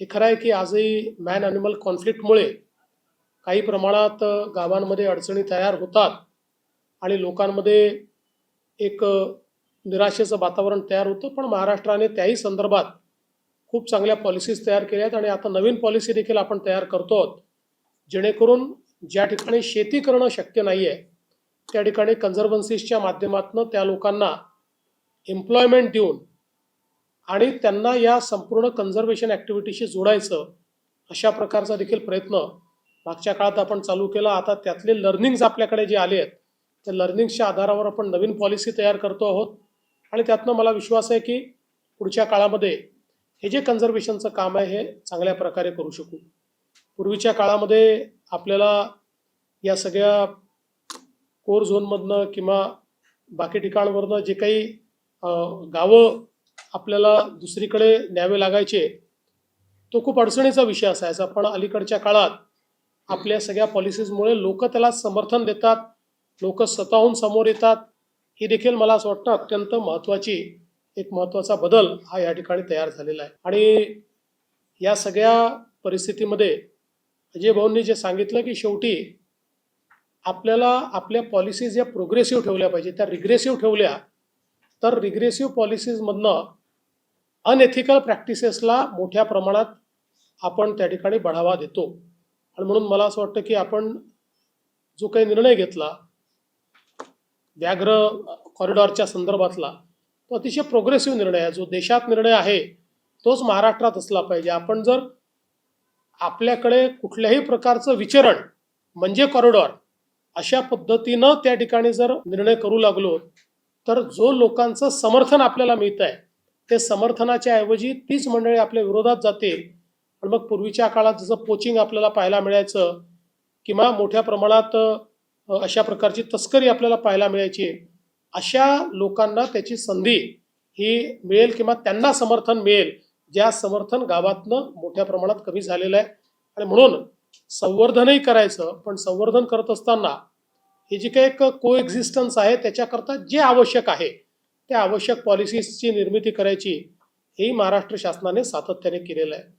हे खरं आहे की आजही मॅन ॲनिमल कॉन्फ्लिक्टमुळे काही प्रमाणात गावांमध्ये अडचणी तयार होतात आणि लोकांमध्ये एक निराशेचं वातावरण तयार होतं. पण महाराष्ट्राने त्याही संदर्भात खूप चांगल्या पॉलिसीज तयार केल्या आहेत आणि आता नवीन पॉलिसी देखील आपण तयार करतो आहोत. जेणेकरून ज्या ठिकाणी शेती करणं शक्य नाही आहे त्या ठिकाणी कन्झर्वन्सीसच्या माध्यमातून त्या लोकांना एम्प्लॉयमेंट देऊन आणि त्यांना या संपूर्ण कन्झर्वेशन ॲक्टिव्हिटीशी जोडायचं अशा प्रकारचा देखील प्रयत्न मागच्या काळात आपण चालू केला. आता त्यातले लर्निंग्स आपल्याकडे जे आले आहेत त्या लर्निंग्सच्या आधारावर आपण नवीन पॉलिसी तयार करतो आहोत. आणि त्यातनं मला विश्वास आहे की पुढच्या काळामध्ये हे जे कन्झर्वेशनचं काम आहे हे चांगल्या प्रकारे करू शकू. पूर्वीच्या काळामध्ये आपल्याला या सगळ्या कोर झोनमधनं किंवा बाकी ठिकाणवरनं जे काही गावं आपल्याला दुसरीकडे न्यावे लागायचे तो खूप अडचणीचा विषय असायचा. पण अलीकडच्या काळात आपल्या सगळ्या पॉलिसीजमुळे लोक त्याला समर्थन देतात लोक स्वतःहून समोर येतात. ही देखील मला असं वाटतं अत्यंत महत्त्वाची एक महत्त्वाचा बदल हा या ठिकाणी तयार झालेला आहे. आणि या सगळ्या परिस्थितीमध्ये अजय भाऊंनी जे सांगितलं की शेवटी आपल्याला आपल्या पॉलिसीज या प्रोग्रेसिव्ह ठेवल्या पाहिजे त्या रिग्रेसिव्ह ठेवल्या तर रिग्रेसिव्ह पॉलिसीजमधनं अनएथिकल प्रॅक्टिसेसला मोठ्या प्रमाणात आपण त्या ठिकाणी बढावा देतो. आणि म्हणून मला असं वाटतं की आपण जो काही निर्णय घेतला व्याघ्र कॉरिडॉरच्या संदर्भातला तो अतिशय प्रोग्रेसिव्ह निर्णय आहे. जो देशात निर्णय आहे तोच महाराष्ट्रात असला पाहिजे. आपण जर आपल्याकडे कुठल्याही प्रकारचं विचरण म्हणजे कॉरिडॉर अशा पद्धतीनं त्या ठिकाणी जर निर्णय करू लागलो तर जो लोकांचं समर्थन आपल्याला मिळत आहे ते समर्थनाच्या ऐवजी तीच मंडळी आपल्या विरोधात जाते. आणि मग पूर्वीच्या काळात जसं पोचिंग आपल्याला पाहायला मिळायचं किंवा मोठ्या प्रमाणात अशा प्रकारची तस्करी आपल्याला पाहायला मिळायची अशा लोकांना त्याची संधी ही मिळेल किंवा त्यांना समर्थन मिळेल ज्या समर्थन गावातनं मोठ्या प्रमाणात कमी झालेलं आहे. आणि म्हणून संवर्धनही करायचं पण संवर्धन करत असताना हे जी काही एक को एक्झिस्टन्स आहे त्याच्याकरता जे आवश्यक आहे त्या आवश्यक पॉलिसीजची निर्मिती करायची ही महाराष्ट्र शासनाने सातत्याने केलेलं आहे.